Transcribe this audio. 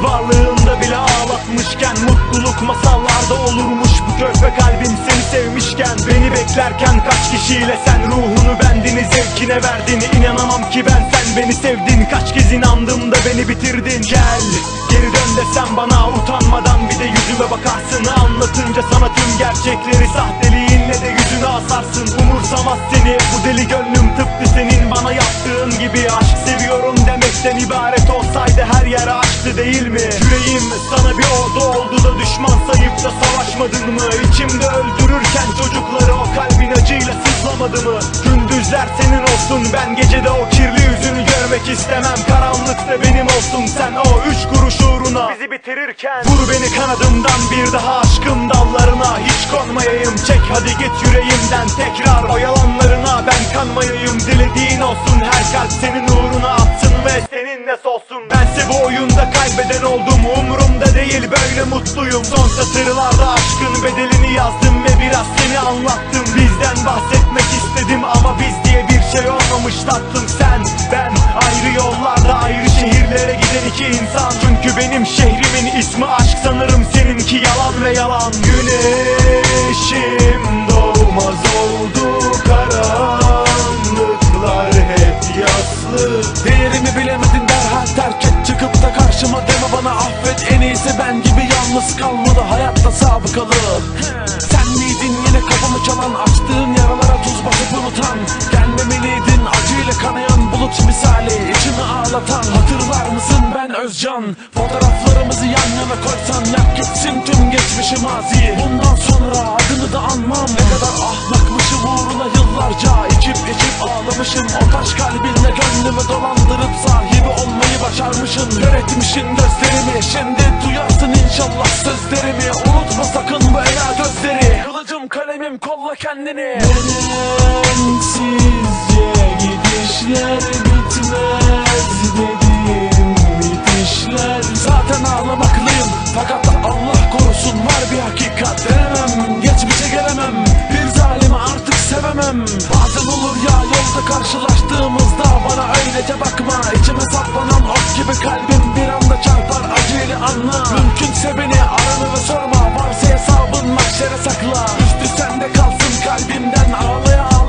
Varlığında bile ağlatmışken Mutluluk masallarda olurmuş. Bu körpe kalbim seni sevmişken Beni beklerken kaç kişiyle sen Ruhunu bendini zevkine verdin. İnanamam ki ben sen beni sevdin. Kaç kez inandım da beni bitirdin. Gel geri dön desem bana Utanmadan bir de yüzüme bakarsın. Anlatınca sana tüm gerçekleri Sahteliğinle de yüzüne asarsın Umursamaz seni bu deli gönlüm Tıpkı senin bana yaptığın gibi Aşk seviyorum demekten ibaret olsaydı Her yer aşktı değil mi? Yüreğim sana bir ordu oldu da Düşman sayıp da savaşmadın mı? İçimde öldürürken çocukları O kalbin acıyla sızlamadı mı? Gündüzler senin olsun Ben gecede o kirli yüzünü görmek istemem Karanlıkta benim olsun sen o üç kuruş uğruna Bizi bitirirken Vur beni kanadımdan bir daha aşkın dallarına. Hiç konmayayım çek hadi git yüreğimden. Tekrar o yalanlarına ben kanmayayım. Dilediğin olsun her kalp senin uğruna atsın ve seninle solsun. Bense bu oyunda kaybeden oldum. Umurumda değil böyle mutluyum. Son satırlarda aşkın bedelini yazdım Ve biraz seni anlattım. Bizden bahsetmek istedim ama biz diye bir şey olmamış tatlım Sen. Ben ayrı yollarda ayrı şehirlere giden iki insan benim şehrimin ismi aşk. Sanırım seninki yalan ve yalan. Güneşim doğmaz oldu karanlıklar hep yaslı. Değerimi bilemedin derhal terk et. Çıkıp da karşıma deme bana affet. En iyisi ben gibi yalnız kalmalı Hayatta sabıkalı. Sen miydin yine kapımı çalan Açtığın yaralara tuz basıp unutan? Gelmemeliydin acıyla kanayan bulut misali içimi ağlatan Özcan. Fotoğraflarımızı yan yana koysan Yak gitsin tüm geçmişi mazi. Bundan sonra adını da anmam. Ne kadar ahlakmışım uğruna yıllarca. İçip içip ağlamışım. O taş kalbinle gönlümü dolandırıp sahibi olmayı başarmışım. Kör etmişin gözlerimi. Şimdi duyarsın inşallah sözlerimi. Unutma sakın bu ela gözleri. Kılıcım kalemim kolla kendini. Gidişler